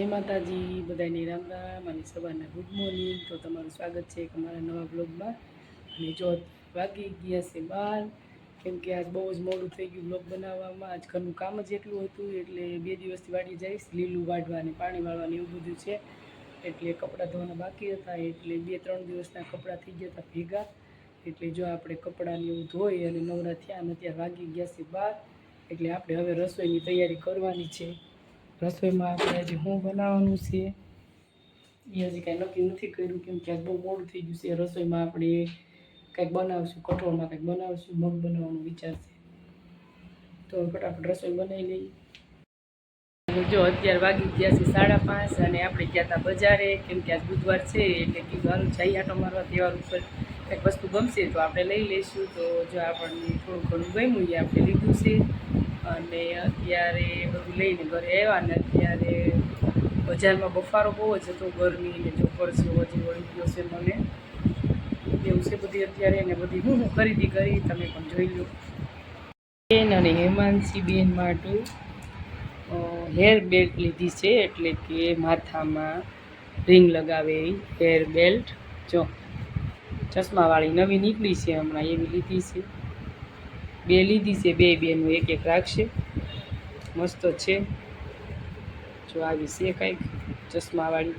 જય માતાજી બધાને રામ રામ અને સવારના ગુડ મોર્નિંગ. તો તમારું સ્વાગત છે અમારા નવા બ્લોગમાં અને જો વાગી ગયા છે બાર, કેમ કે આજ બહુ જ મોડું થઈ ગયું બ્લોગ બનાવવામાં. આજ ઘરનું કામ જ એટલું હતું, એટલે બે દિવસથી વાડી જઈશ, લીલું વાઢવા અને પાણી વાળવાનું એવું બધું છે. એટલે કપડાં ધોવાના બાકી હતા, એટલે બે ત્રણ દિવસના કપડાં થઈ ગયા હતા ભેગા. એટલે જો આપણે કપડાને એવું ધોઈ અને નવરા થયા અને ત્યાં વાગી ગયા છે બાર, એટલે આપણે હવે રસોઈની તૈયારી કરવાની છે. રસોઈમાં આપણે હજી શું બનાવવાનું છે, એ હજી કાંઈ નક્કી નથી કર્યું, કેમ કે આજ બહુ મોડું થઈ ગયું છે. રસોઈમાં આપણે કંઈક બનાવશું, કઠોળમાં કંઈક બનાવશું, મગ બનાવવાનો વિચાર છે. તો ફટાફટ રસોઈ બનાવી લઈએ. જો અત્યારે વાગી ગયા છે સાડા પાંચ અને આપણે ગયા હતા બજારે, કેમ કે આજ બુધવાર છે, એટલે કીધું હાલું જઈ આટો મારવા તહેવાર ઉપર. કંઈક વસ્તુ ગમશે તો આપણે લઈ લઈશું. તો જો આપણને થોડું ઘણું ગમ્યું એ આપણે લીધું છે. અને અત્યારે બધું લઈને ઘરે આવ્યા ને અત્યારે બજારમાં બફારો બહુ જ હતો ગરમી ને જો પરસેવો હજી વળી ગયો છે મને. એવું છે બધી અત્યારે એને બધી હું હું ખરીદી કરી, તમે પણ જોઈ લો. બેન અને હેમાંશી બેન માટે હેર બેલ્ટ લીધી છે એટલે કે માથામાં રિંગ લગાવે હેર બેલ્ટ જો, ચશ્માવાળી નવી નીકળી છે હમણાં એવી લીધી છે. બે લીધી છે, બે બેનું એક એક રાખશે. મસ્ત છે. જો આવી છે કંઈક, ચશ્માવાળી.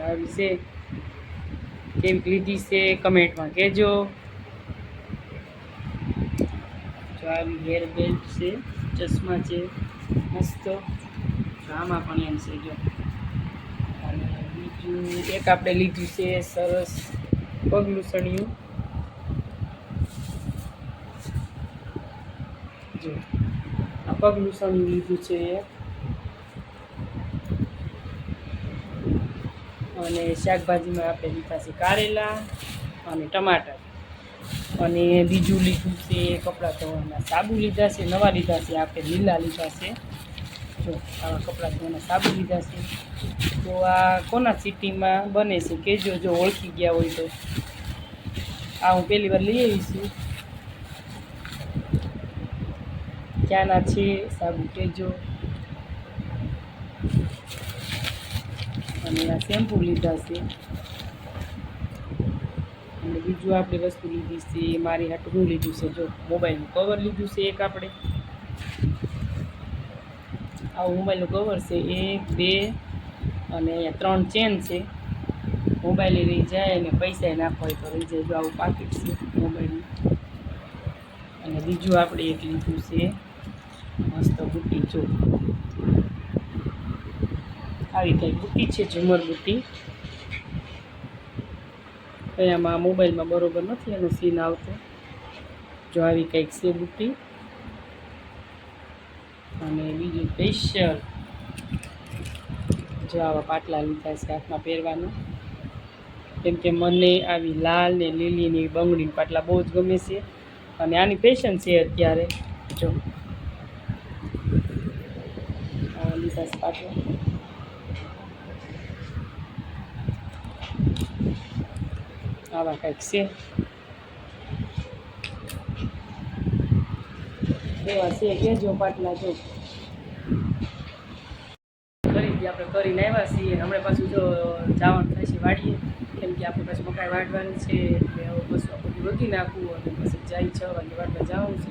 આવી છે. કેવી લીધી છે કમેન્ટમાં કહેજો. જો આવી હેર બેલ્ટ છે, ચશ્મા છે, મસ્ત. આમાં પણ એમ છે, જો. બીજું એક આપણે લીધું છે સરસ પગલું સણિયું જો આ પગલું સણિયું લીધું છે એક અને શાકભાજીમાં આપણે લીધા છે કારેલા અને ટમાટર. અને બીજું લીધું છે કપડાં ધોવાના સાબુ લીધા છે, નવા લીધા છે, આપણે લીલા લીધા છે. જો, આવા કપડાં ધોવાના સાબુ લીધા છે. તો આ કોના સિટીમાં બને છે? કહેજો જો ઓળખી ગયા હોય તો. આ હું પહેલી વાર લઈ આવી છું. ક્યાંના છે, સાબુ કહેજો અને આ શેમ્પૂ લીધા છે. અને બીજું આપણે વસ્તુ લીધી છે મારી હાટું લીધું છે, જો મોબાઈલનું કવર લીધું છે એક આપણે. આવું મોબાઈલનું કવર છે, એક, બે અને અહીંયા ત્રણ ચેન છે. મોબાઈલ રહી જાય અને પૈસા નાખવા હોય તો રહી જાય, જો આવું પાકીટ છે મોબાઈલનું. અને બીજું આપણે એક લીધું છે. મસ્ત બુટ્ટી જો. આવી કંઈક બુટ્ટી છે, ઝુમર બુટ્ટી. આમાં મોબાઈલમાં બરોબર નથી, એનો સીન આવતો. જો આવી કંઈક છે બુટ્ટી. અને બીજું સ્પેશિયલ જો આવા પાટલા લીધા છે હાથમાં પહેરવાના. કેમ કે મને આવી લાલ ને લીલી ને બંગડીના પાટલા બહુ જ ગમે છે. અને આની ફેશન છે અત્યારે. જો. છે પાટલા આવા કંઈક છે એવા છે કેજો પાટલા જો ખરીદી આપણે કરીને આવ્યા છીએ હમણાં પાછું જો જવાનું થાય છે વાડીએ કેમ કે આપણે પાછું મકાઈ વાટવાની છે એટલે હવે બસ બધું રોકી નાખવું અને પછી જાય છ વાગે વાટવા જવાનું છે.